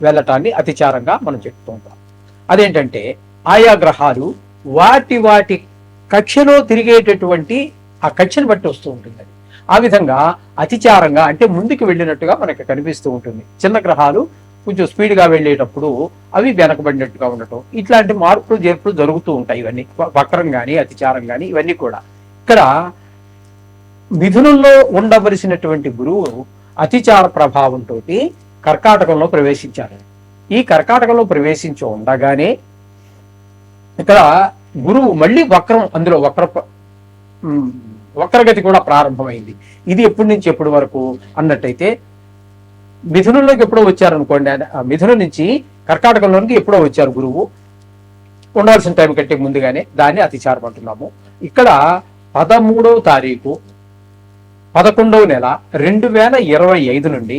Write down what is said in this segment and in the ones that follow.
వెళ్ళటాన్ని అతిచారంగా మనం చెప్తూ ఉంటాం అదేంటంటే ఆయా గ్రహాలు వాటి వాటి కక్షలో తిరిగేటటువంటి ఆ కక్షను బట్టి వస్తూ ఉంటుంది అది. ఆ విధంగా అతిచారంగా అంటే ముందుకు వెళ్ళినట్టుగా మనకి కనిపిస్తూ ఉంటుంది. చిన్న గ్రహాలు కొంచెం స్పీడ్గా వెళ్ళేటప్పుడు అవి వెనకబడినట్టుగా ఉండటం ఇట్లాంటి మార్పులు చేర్పులు జరుగుతూ ఉంటాయి ఇవన్నీ. వక్రం కానీ అతిచారం కానీ ఇవన్నీ కూడా. ఇక్కడ మిథునంలో ఉండవలసినటువంటి గురువు అతిచార ప్రభావంతో కర్కాటకంలో ప్రవేశించారు. ఈ కర్కాటకంలో ప్రవేశించి ఉండగానే ఇక్కడ గురువు మళ్ళీ వక్రం అందులో వక్ర వక్రగతి కూడా ప్రారంభమైంది. ఇది ఎప్పటి నుంచి ఎప్పటి వరకు అన్నట్టయితే మిథునంలోకి ఎప్పుడో వచ్చారనుకోండి ఆ మిథునం నుంచి కర్కాటకంలోనికి ఎప్పుడో వచ్చారు గురువు. ఉండాల్సిన టైం కంటే ముందుగానే దాన్ని అతిచారం అంటున్నాము. ఇక్కడ పదమూడవ తారీఖు పదకొండవ నెల రెండు వేల ఇరవై ఐదు నుండి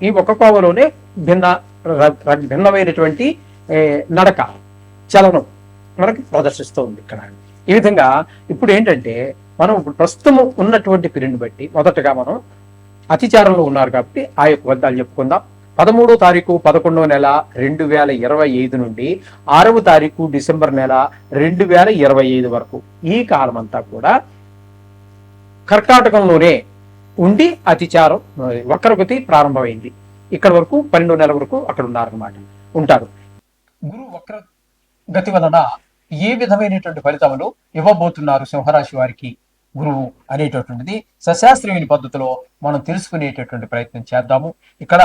ఈ ఒక కోవలోనే భిన్న భిన్నమైనటువంటి నడక చలనం మనకి ప్రదర్శిస్తుంది ఇక్కడ. ఈ విధంగా ఇప్పుడు ఏంటంటే మనం ఇప్పుడు ప్రస్తుతం ఉన్నటువంటి పీరియడ్ని బట్టి మొదటగా మనం అతిచారంలో ఉన్నారు కాబట్టి ఆ యొక్క వద్దాలు చెప్పుకుందాం. పదమూడో తారీఖు పదకొండవ నెల రెండు వేల ఇరవై ఐదు నుండి ఆరవ తారీఖు డిసెంబర్ నెల రెండు వేల ఇరవై ఐదు వరకు ఈ కాలం అంతా కూడా కర్కాటకంలోనే ఉండి అతిచారం వక్రగతి ప్రారంభమైంది. ఇక్కడ వరకు పన్నెండు నెలల వరకు అక్కడ ఉన్నారన్నమాట. ఉంటారు. గురు వక్ర గతి వలన ఏ విధమైనటువంటి ఫలితములు ఇవ్వబోతున్నారు సింహరాశి వారికి? గురువు అనేటటువంటిది సశాస్త్రీయ పద్ధతిలో మనం తెలుసుకునేటటువంటి ప్రయత్నం చేద్దాము. ఇక్కడ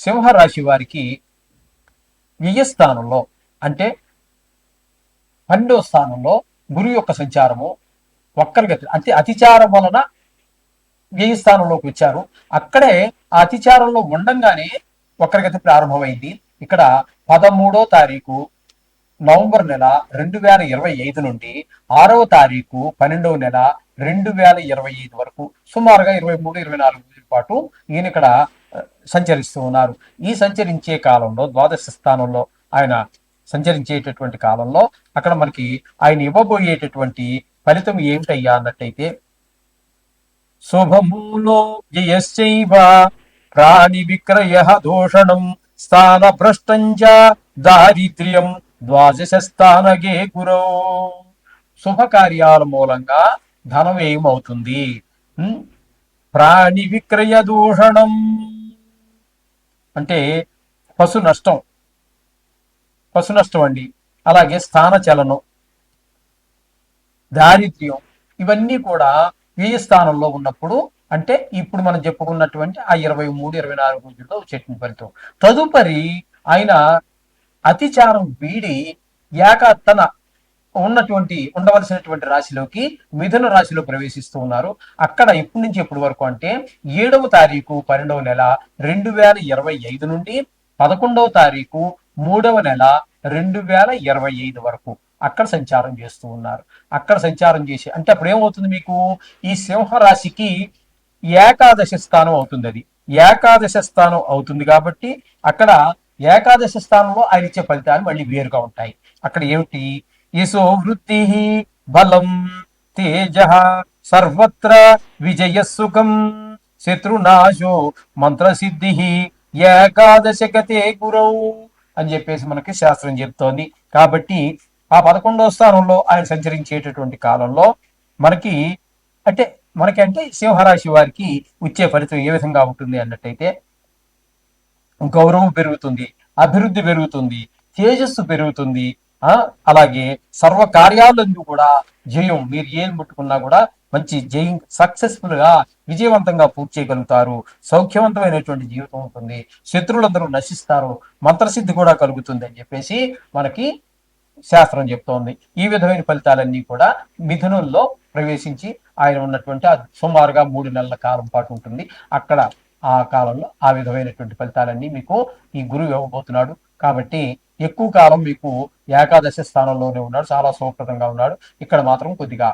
సింహరాశి వారికి వ్యయస్థానంలో అంటే పన్నెండో స్థానంలో గురువు యొక్క సంచారము వక్రగతి అంటే అతిచారం వలన వ్యయ స్థానంలోకి వచ్చారు. అక్కడే ఆ అతిచారంలో ఉండంగానే వక్రగతి ప్రారంభమైంది. ఇక్కడ పదమూడో తారీఖు నవంబర్ నెల రెండు వేల ఇరవై ఐదు నుండి ఆరవ తారీఖు పన్నెండవ నెల రెండు వేల ఇరవై ఐదు వరకు సుమారుగా ఇరవై మూడు ఇరవై నాలుగు రోజుల పాటు ఈయన ఇక్కడ సంచరిస్తూ ఉన్నారు. ఈ సంచరించే కాలంలో ద్వాదశ స్థానంలో ఆయన సంచరించేటటువంటి కాలంలో అక్కడ మనకి ఆయన ఇవ్వబోయేటటువంటి ఫలితం ఏమిటయ్యా అన్నట్టయితే శుభమూలో జయశ్చైవ. ప్రాణి విక్రయ దూషణం స్థాన భ్రష్టంచ దారిద్ర్యం ద్వాదశ స్థానగే గురో. శుభకార్యాల మూలంగా ధనం ఏమవుతుంది? ప్రాణి విక్రయ దూషణం. అంటే పశు నష్టం. పశు నష్టం అండి. అలాగే స్థాన చలనం. దారిద్ర్యం. ఇవన్నీ కూడా వ్యయ స్థానంలో ఉన్నప్పుడు అంటే ఇప్పుడు మనం చెప్పుకున్నటువంటి ఆ ఇరవై మూడు ఇరవై నాలుగు రోజుల్లో చెట్టిన ఫలితం. తదుపరి ఆయన అతిచారం వీడి ఏక తన ఉన్నటువంటి ఉండవలసినటువంటి రాశిలోకి మిథున రాశిలో ప్రవేశిస్తూ ఉన్నారు. అక్కడ ఇప్పటి నుంచి ఎప్పటి వరకు అంటే ఏడవ తారీఖు పన్నెండవ నెల రెండు వేల ఇరవై ఐదు నుండి పదకొండవ తారీఖు మూడవ నెల రెండు వేల ఇరవై ఐదు వరకు. అక్కడ సంచారం చేస్తూ ఉన్నారు. అక్కడ సంచారం చేసి అంటే అప్పుడు ఏమవుతుంది మీకు? ఈ సింహరాశికి ఏకాదశ స్థానం అవుతుంది అది ఏకాదశ స్థానం అవుతుంది కాబట్టి అక్కడ ఏకాదశి స్థానంలో ఆయన ఇచ్చే ఫలితాలు మళ్ళీ వేరుగా ఉంటాయి. అక్కడ ఏమిటి? యశో వృత్తి బలం తేజ సర్వత్ర విజయ సుఖం శత్రునాశో మంత్రసిద్ధి ఏకాదశకతే గురౌ అని చెప్పేసి మనకి శాస్త్రం చెప్తోంది. కాబట్టి ఆ పదకొండో స్థానంలో ఆయన సంచరించేటటువంటి కాలంలో మనకి అంటే మనకి అంటే సింహరాశి వారికి వచ్చే ఫలితం ఏ విధంగా ఉంటుంది అన్నట్టయితే గౌరవం పెరుగుతుంది అభివృద్ధి పెరుగుతుంది తేజస్సు పెరుగుతుంది ఆ అలాగే సర్వ కార్యాలందు కూడా జయం మీరు ఏం ముట్టుకున్నా కూడా మంచి జయం సక్సెస్ఫుల్గా విజయవంతంగా పూర్తి చేయగలుగుతారు. సౌఖ్యవంతమైనటువంటి జీవితం ఉంటుంది. శత్రువులందరూ నశిస్తారు. మంత్రసిద్ధి కూడా కలుగుతుంది అని చెప్పేసి మనకి శాస్త్రం చెప్తోంది. ఈ విధమైన ఫలితాలన్నీ కూడా మిథునంలో ప్రవేశించి ఆయన ఉన్నటువంటి సుమారుగా మూడు నెలల కాలం పాటు ఉంటుంది. అక్కడ ఆ కాలంలో ఆ విధమైనటువంటి ఫలితాలన్నీ మీకు ఈ గురువు ఇవ్వబోతున్నాడు. కాబట్టి ఎక్కువ కాలం మీకు ఏకాదశి స్థానంలోనే ఉన్నాడు. చాలా సౌకృతంగా ఉన్నాడు. ఇక్కడ మాత్రం కొద్దిగా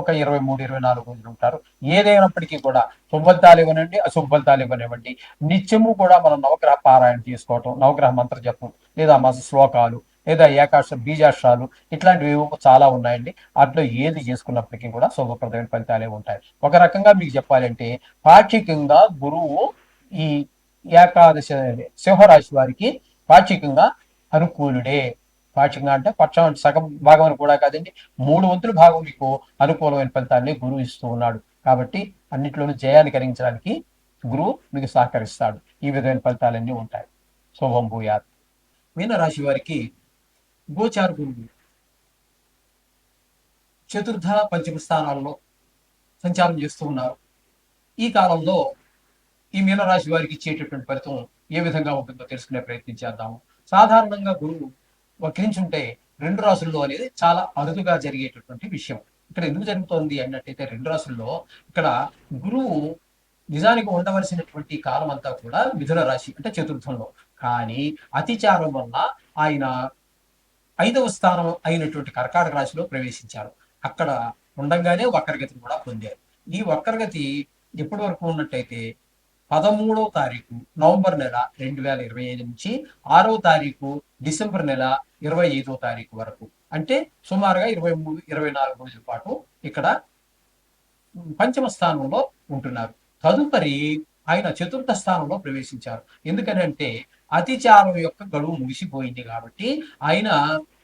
ఒక ఇరవై మూడు ఇరవై నాలుగు రోజులు ఉంటారు. ఏదైనప్పటికీ కూడా శుభఫలితాలు ఇవ్వనండి అశుభఫలితాలు ఇవ్వనివ్వండి. నిత్యము కూడా మనం నవగ్రహ పారాయణ చేసుకోవటం నవగ్రహ మంత్ర జపం లేదా మన శ్లోకాలు లేదా ఏకాశ బీజాక్షరాలు ఇట్లాంటివి చాలా ఉన్నాయండి. అట్లా ఏది చేసుకున్నప్పటికీ కూడా శుభప్రదమైన ఫలితాలే ఉంటాయి. ఒక రకంగా మీకు చెప్పాలంటే పాక్షికంగా గురువు ఈ ఏకాదశి సింహరాశి వారికి పాక్షికంగా అనుకూలుడే. పాక్షికంగా అంటే పక్షం సగం భాగం అని కూడా కాదండి మూడు వంతుల భాగం మీకు అనుకూలమైన ఫలితాన్ని గురువు ఇస్తూ ఉన్నాడు. కాబట్టి అన్నిట్లోనూ జయాన్ని కలిగించడానికి గురువు మీకు సహకరిస్తాడు. ఈ విధమైన ఫలితాలన్నీ ఉంటాయి. శుభం భూయాత్. మీన రాశి వారికి గోచార గురువు చతుర్థ పంచమ స్థానాల్లో సంచారం చేస్తూ ఉన్నారు. ఈ కాలంలో ఈ మీనరాశి వారికి ఇచ్చేటటువంటి ఫలితం ఏ విధంగా ఉంటుందో తెలుసుకునే ప్రయత్నం చేద్దాము. సాధారణంగా గురువు వక్రించుంటే రెండు రాసుల్లో అనేది చాలా అరుదుగా జరిగేటటువంటి విషయం. ఇక్కడ ఎందుకు జరుగుతోంది అన్నట్టయితే రెండు రాసుల్లో ఇక్కడ గురువు నిజానికి ఉండవలసినటువంటి కాలం అంతా కూడా మిథున రాశి అంటే చతుర్థంలో. కానీ అతిచారం వల్ల ఆయన ఐదవ స్థానం అయినటువంటి కర్కాటక రాశిలో ప్రవేశించారు. అక్కడ ఉండంగానే వక్రగతిని కూడా పొందారు. ఈ వక్రగతి ఎప్పటి వరకు ఉన్నట్టయితే పదమూడవ తారీఖు నవంబర్ నెల రెండు వేల ఇరవై ఐదు నుంచి ఆరవ తారీఖు డిసెంబర్ నెల ఇరవై ఐదో తారీఖు వరకు. అంటే సుమారుగా ఇరవై మూడు ఇరవై నాలుగు రోజుల పాటు ఇక్కడ పంచమ స్థానంలో ఉంటున్నారు. తదుపరి ఆయన చతుర్థ స్థానంలో ప్రవేశించారు. ఎందుకనంటే అతిచారం యొక్క గడువు ముగిసిపోయింది కాబట్టి ఆయన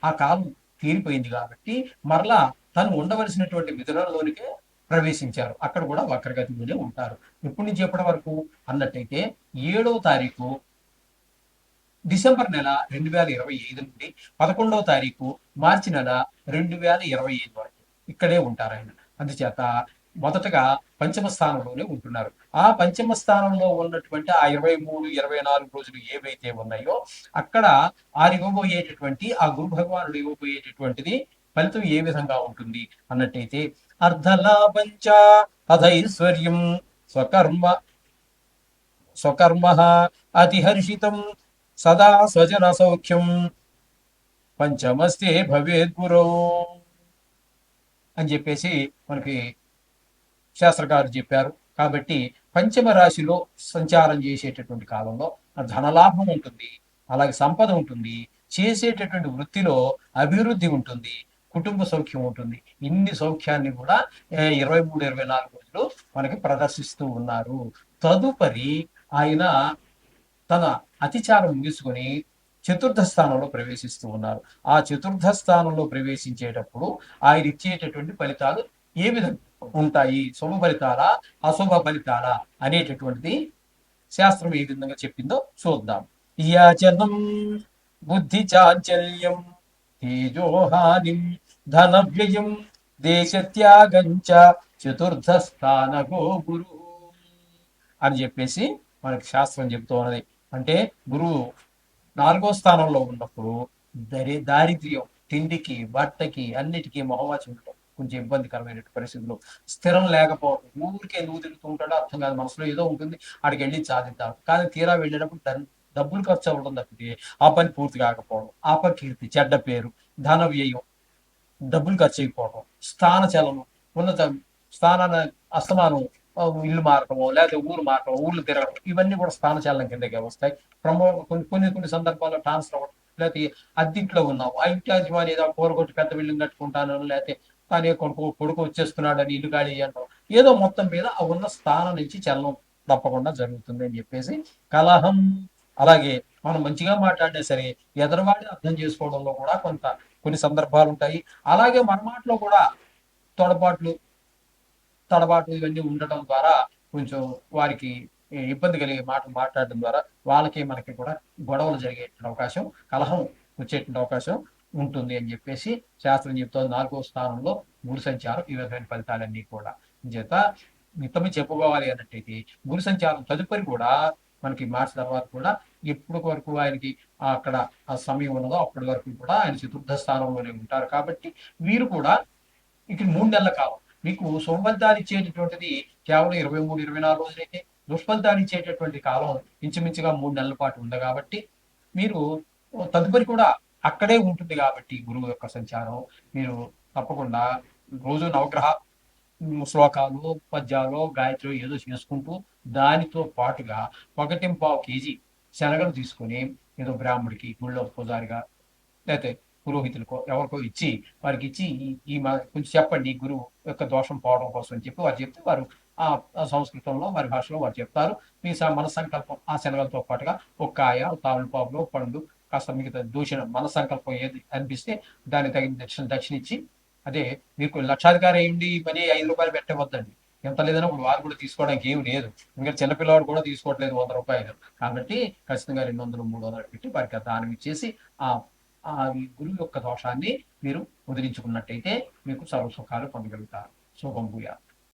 ఆ కాలం తీరిపోయింది కాబట్టి మరలా తను ఉండవలసినటువంటి మిథునంలోనికే ప్రవేశించారు. అక్కడ కూడా వక్రగతిలోనే ఉంటారు. ఎప్పటి నుంచి ఎప్పటి వరకు? అన్నట్టయితే ఏడవ తారీఖు డిసెంబర్ నెల రెండు వేల ఇరవై ఐదు నుండి పదకొండవ తారీఖు మార్చి నెల రెండు వేల ఇరవై ఐదు వరకు ఇక్కడే ఉంటారు ఆయన. అందుచేత మొదటగా పంచమ స్థానంలోనే ఉంటున్నారు. ఆ పంచమ స్థానంలో ఉన్నటువంటి ఆ ఇరవై మూడు ఇరవై నాలుగు రోజులు ఏవైతే ఉన్నాయో అక్కడ ఆ ఇవ్వబోయేటటువంటి ఆ గురు భగవానుడు ఇవ్వబోయేటటువంటిది ఫలితం ఏ విధంగా ఉంటుంది అన్నట్టయితే అర్ధలాభంచ అధైశ్వర్యం స్వకర్మ స్వకర్మ అతిహర్షితం సదా స్వజన సౌఖ్యం పంచమస్తే భవేద్ గురో అని చెప్పేసి మనకి శాస్త్రకారు చెప్పారు. కాబట్టి పంచమ రాశిలో సంచారం చేసేటటువంటి కాలంలో ధనలాభం ఉంటుంది అలాగే సంపద ఉంటుంది చేసేటటువంటి వృత్తిలో అభివృద్ధి ఉంటుంది కుటుంబ సౌఖ్యం ఉంటుంది. ఇన్ని సౌఖ్యాన్ని కూడా ఇరవై మూడు ఇరవై నాలుగు రోజులు మనకి ప్రదర్శిస్తూ ఉన్నారు. తదుపరి ఆయన తన అతిచారం ముగించుకొని చతుర్థ స్థానంలో ప్రవేశిస్తూ ఉన్నారు. ఆ చతుర్థ స్థానంలో ప్రవేశించేటప్పుడు ఆయన ఇచ్చేటటువంటి ఫలితాలు ఏ విధంగా ఉంటాయి? శుభ ఫలితాలా? అశుభ ఫలితాలా? అనేటటువంటిది శాస్త్రం ఏ విధంగా చెప్పిందో చూద్దాం. యాచనం బుద్ధి చాంచల్యం తేజోహాని ధన వ్యయం దేశత్యాగంచ చతుర్థ స్థానగో గురు అని చెప్పేసి మనకి శాస్త్రం చెప్తూ ఉన్నది. అంటే గురువు నాలుగో స్థానంలో ఉన్నప్పుడు దరి దారిద్ర్యం తిండికి బట్టకి అన్నిటికీ మొహవాచి ఉండటం కొంచెం ఇబ్బందికరమైన పరిస్థితులు. స్థిరం లేకపోవడం ఊరికే నువ్వు తిరుగుతూ ఉంటాడో అర్థం కాదు. మనసులో ఏదో ఉంటుంది. అక్కడికి వెళ్ళి సాధిద్దాం. కానీ తీరా వెళ్ళేటప్పుడు డబ్బులు ఖర్చు అవ్వడం తప్పితే ఆ పని పూర్తి కాకపోవడం అపకీర్తి చెడ్డ పేరు ధన వ్యయం డబ్బులు ఖర్చు అయిపోవడం స్థాన చలనం ఉన్నత స్థానాన్ని అస్తమానం ఇల్లు మారటము లేకపోతే ఊరు మారటం ఊళ్ళు తిరగడం ఇవన్నీ కూడా స్థానచలనం కిందకే వస్తాయి. ప్రమో కొన్ని కొన్ని కొన్ని సందర్భాల్లో ట్రాన్స్ఫర్ అవ్వడం లేకపోతే అద్దెంట్లో ఉన్నావు ఆ ఇంటి యజమాని ఏదో కూరగొట్టి పెద్ద బిల్డింగ్ కట్టుకుంటాను లేకపోతే తనే కొడుకు కొడుకు వచ్చేస్తున్నాడు అని ఇల్లు ఖాళీ చేయడం ఏదో మొత్తం మీద ఆ ఉన్న స్థానం నుంచి చలనం తప్పకుండా జరుగుతుంది అని చెప్పేసి కలహం. అలాగే మనం మంచిగా మాట్లాడినా సరే ఎదరవాడి అర్థం చేసుకోవడంలో కూడా కొంత కొన్ని సందర్భాలు ఉంటాయి. అలాగే మన మాటలో కూడా తొడబాట్లు తడబాట్లు ఇవన్నీ ఉండటం ద్వారా కొంచెం వారికి ఇబ్బంది కలిగే మాటలు మాట్లాడడం ద్వారా వాళ్ళకి మనకి కూడా గొడవలు జరిగే అవకాశం కలహం వచ్చేటువంటి అవకాశం ఉంటుంది అని చెప్పేసి శాస్త్రం చెప్తోంది. నాలుగో స్థానంలో గురు సంచారం ఈ విధమైన ఫలితాలన్నీ కూడా. చేత మిత్తమే చెప్పుకోవాలి అన్నట్టయితే గురు సంచారం తదుపరి కూడా మనకి మార్చి తర్వాత కూడా ఎప్పుడు వరకు ఆయనకి అక్కడ ఆ సమయం ఉన్నదో అప్పటి వరకు కూడా ఆయన చతుర్థ స్థానంలోనే ఉంటారు. కాబట్టి వీరు కూడా ఇక మూడు నెలల కాలం. మీకు సోమఫలితాలు ఇచ్చేటటువంటిది కేవలం ఇరవై మూడు ఇరవై నాలుగు రోజులైతే దుష్ఫలితాలు ఇచ్చేటటువంటి కాలం ఇంచుమించుగా మూడు నెలల పాటు ఉంది. కాబట్టి మీరు తదుపరి కూడా అక్కడే ఉంటుంది కాబట్టి గురువు యొక్క సంచారం. మీరు తప్పకుండా రోజు నవగ్రహ శ్లోకాలు పద్యాలు గాయత్రి ఏదో చేసుకుంటూ దానితో పాటుగా ఒకటి పావు కేజీ శనగలు తీసుకొని ఏదో బ్రాహ్మడికి గుళ్ళో పూజారిగా లేకపోతే పురోహితులకో ఎవరికో ఇచ్చి వారికి ఇచ్చి ఈ- ఈ మా- కొంచెం చెప్పండి గురువు యొక్క దోషం పోవడం కోసం అని చెప్పి వారు చెప్తే వారు ఆ సంస్కృతంలో వారి భాషలో వారు చెప్తారు. మీ స- మన సంకల్పం ఆ శనగలతో పాటుగా ఒక కాయ తామలపాకులు పండు కాస్త మిగతా దూషణ మన సంకల్పం ఏది అనిపిస్తే దానికి తగిన దక్షిణ దక్షిణ ఇచ్చి అదే మీకు లక్షాధికారి అయ్యండి మనీ ఐదు రూపాయలు పెట్టవద్దండి. ఎంత లేదన్నా ఇప్పుడు వారు కూడా తీసుకోవడానికి ఏమి లేదు. ఇంకా చిన్నపిల్లవాడు కూడా తీసుకోవట్లేదు వంద రూపాయలు. కాబట్టి ఖచ్చితంగా రెండు వందలు మూడు వందలు పెట్టి వారికి దానం ఇచ్చేసి ఆ ఆ గురువు యొక్క దోషాన్ని మీరు వదిలించుకున్నట్టయితే మీకు సర్వ సుఖాలు పొందగలుగుతారు. శుభం భూయాలు